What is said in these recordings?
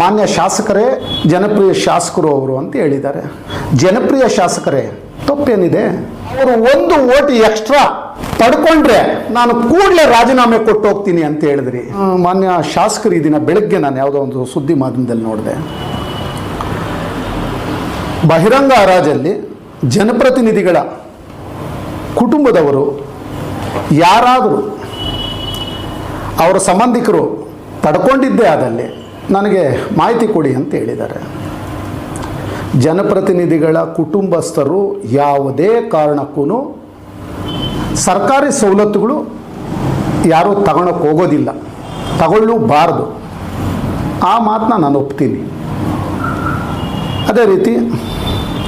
ಮಾನ್ಯ ಶಾಸಕರೇ, ಜನಪ್ರಿಯ ಶಾಸಕರು ಅವರು ಅಂತ ಹೇಳಿದ್ದಾರೆ. ಜನಪ್ರಿಯ ಶಾಸಕರೇ, ತಪ್ಪೇನಿದೆ? ಅವರು ಒಂದು ಓಟ್ ಎಕ್ಸ್ಟ್ರಾ ಪಡ್ಕೊಂಡ್ರೆ ನಾನು ಕೂಡಲೇ ರಾಜೀನಾಮೆ ಕೊಟ್ಟು ಹೋಗ್ತೀನಿ ಅಂತ ಹೇಳಿದ್ರಿ. ಮಾನ್ಯ ಶಾಸಕರು ಈ ದಿನ ಬೆಳಗ್ಗೆ ನಾನು ಯಾವುದೋ ಒಂದು ಸುದ್ದಿ ಮಾಧ್ಯಮದಲ್ಲಿ ನೋಡಿದೆ. ಬಹಿರಂಗ ಹರಾಜಲ್ಲಿ ಜನಪ್ರತಿನಿಧಿಗಳ ಕುಟುಂಬದವರು ಯಾರಾದರೂ ಅವರ ಸಂಬಂಧಿಕರು ಪಡ್ಕೊಂಡಿದ್ದೇ ಆದಲ್ಲಿ ನನಗೆ ಮಾಹಿತಿ ಕೊಡಿ ಅಂತ ಹೇಳಿದ್ದಾರೆ. ಜನಪ್ರತಿನಿಧಿಗಳ ಕುಟುಂಬಸ್ಥರು ಯಾವುದೇ ಕಾರಣಕ್ಕೂ ಸರ್ಕಾರಿ ಸವಲತ್ತುಗಳು ಯಾರೂ ತಗೊಳಕ್ಕೆ ಹೋಗೋದಿಲ್ಲ. ತಗೊಳ್ಳಬಾರ್ದು. ಆ ಮಾತನ್ನ ನಾನು ಒಪ್ತೀನಿ. ಅದೇ ರೀತಿ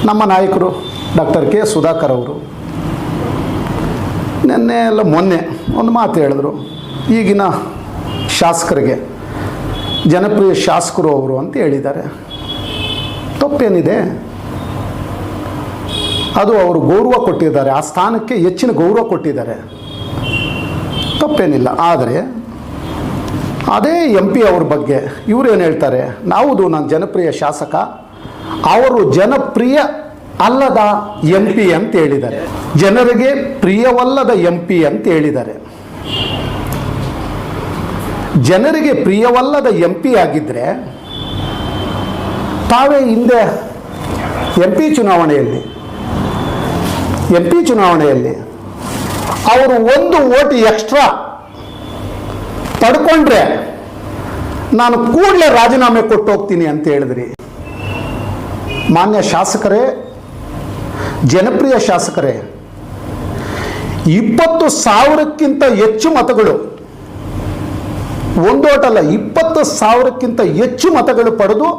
ನಮ್ಮ ನಾಯಕರು ಡಾಕ್ಟರ್ ಕೆ ಸುಧಾಕರ್ ಅವರು ನಿನ್ನೆ ಎಲ್ಲ ಮೊನ್ನೆ ಒಂದು ಮಾತು ಹೇಳಿದ್ರು. ಈಗಿನ ಶಾಸಕರಿಗೆ ಜನಪ್ರಿಯ ಶಾಸಕರು ಅವರು ಅಂತ ಹೇಳಿದ್ದಾರೆ. ತಪ್ಪೇನಿದೆ? ಅದು ಅವರು ಗೌರವ ಕೊಟ್ಟಿದ್ದಾರೆ. ಆ ಸ್ಥಾನಕ್ಕೆ ಹೆಚ್ಚಿನ ಗೌರವ ಕೊಟ್ಟಿದ್ದಾರೆ. ತಪ್ಪೇನಿಲ್ಲ. ಆದರೆ ಅದೇ ಎಂ ಪಿ ಅವ್ರ ಬಗ್ಗೆ ಇವರೇನು ಹೇಳ್ತಾರೆ? ನಾವುದು ನಾನು ಜನಪ್ರಿಯ ಶಾಸಕ, ಅವರು ಜನಪ್ರಿಯ ಅಲ್ಲದ ಎಂ ಪಿ ಅಂತ ಹೇಳಿದ್ದಾರೆ. ಜನರಿಗೆ ಪ್ರಿಯವಲ್ಲದ ಎಂ ಪಿ ಅಂತ ಹೇಳಿದ್ದಾರೆ. ಜನರಿಗೆ ಪ್ರಿಯವಲ್ಲದ ಎಂ ಪಿ ಆಗಿದ್ದರೆ ತಾವೇ ಹಿಂದೆ ಎಂ ಪಿ ಚುನಾವಣೆಯಲ್ಲಿ ಎಂ ಪಿ ಚುನಾವಣೆಯಲ್ಲಿ ಅವರು ಒಂದು ಓಟ್ ಎಕ್ಸ್ಟ್ರಾ ಪಡ್ಕೊಂಡ್ರೆ ನಾನು ಕೂಡಲೇ ರಾಜೀನಾಮೆ ಕೊಟ್ಟು ಹೋಗ್ತೀನಿ ಅಂತ ಹೇಳಿದ್ರಿ. ಮಾನ್ಯ ಶಾಸಕರೇ, ಜನಪ್ರಿಯ ಶಾಸಕರೇ, ಇಪ್ಪತ್ತು ಸಾವಿರಕ್ಕಿಂತ ಹೆಚ್ಚು ಮತಗಳು ಒಂದೋಟಲ್ಲ ಇಪ್ಪತ್ತು ಸಾವಿರಕ್ಕಿಂತ ಹೆಚ್ಚು ಮತಗಳು ಪಡೆದು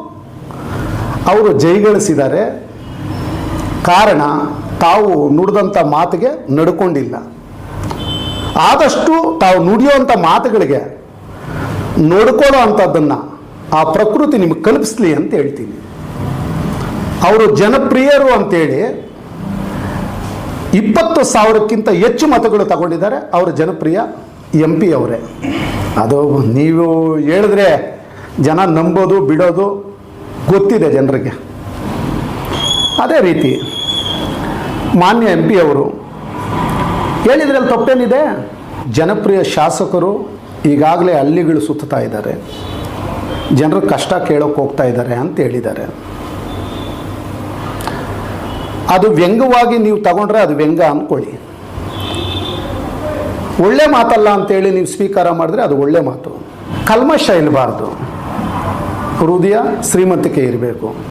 ಅವರು ಜೈಗಳಿಸಿದ್ದಾರೆ. ಕಾರಣ, ತಾವು ನುಡಿದಂಥ ಮಾತಿಗೆ ನಡ್ಕೊಂಡಿಲ್ಲ. ಆದಷ್ಟು ತಾವು ನುಡಿಯುವಂಥ ಮಾತುಗಳಿಗೆ ನೋಡ್ಕೊಳ್ಳೋ ಅಂಥದ್ದನ್ನು ಆ ಪ್ರಕೃತಿ ನಿಮಗೆ ಕಲ್ಪಿಸ್ಲಿ ಅಂತ ಹೇಳ್ತೀನಿ. ಅವರು ಜನಪ್ರಿಯರು ಅಂತೇಳಿ ಇಪ್ಪತ್ತು ಸಾವಿರಕ್ಕಿಂತ ಹೆಚ್ಚು ಮತಗಳು ತಗೊಂಡಿದ್ದಾರೆ. ಅವರು ಜನಪ್ರಿಯ ಎಂ ಪಿ ಅವರೇ. ಅದು ನೀವು ಹೇಳಿದ್ರೆ ಜನ ನಂಬೋದು, ಬಿಡೋದು ಗೊತ್ತಿದೆ ಜನರಿಗೆ. ಅದೇ ರೀತಿ ಮಾನ್ಯ ಎಂ ಪಿ ಅವರು ಹೇಳಿದ್ರಲ್ಲಿ ತಪ್ಪೇನಿದೆ? ಜನಪ್ರಿಯ ಶಾಸಕರು ಈಗಾಗಲೇ ಹಳ್ಳಿಗಳು ಸುತ್ತಾ ಇದ್ದಾರೆ. ಜನರು ಕಷ್ಟ ಕೇಳೋಕೆ ಹೋಗ್ತಾ ಇದ್ದಾರೆ ಅಂತ ಹೇಳಿದ್ದಾರೆ. ಅದು ವ್ಯಂಗ್ಯವಾಗಿ ನೀವು ತಗೊಂಡ್ರೆ ಅದು ವ್ಯಂಗ್ಯ ಅಂದ್ಕೊಳ್ಳಿ ಒಳ್ಳೆ ಮಾತಲ್ಲ ಅಂತೇಳಿ ನೀವು ಸ್ವೀಕಾರ ಮಾಡಿದ್ರೆ ಅದು ಒಳ್ಳೆ ಮಾತು. ಕಲ್ಮಶ ಇರಬಾರ್ದು ಹೃದಯ ಶ್ರೀಮಂತಿಕೆ ಇರಬೇಕು.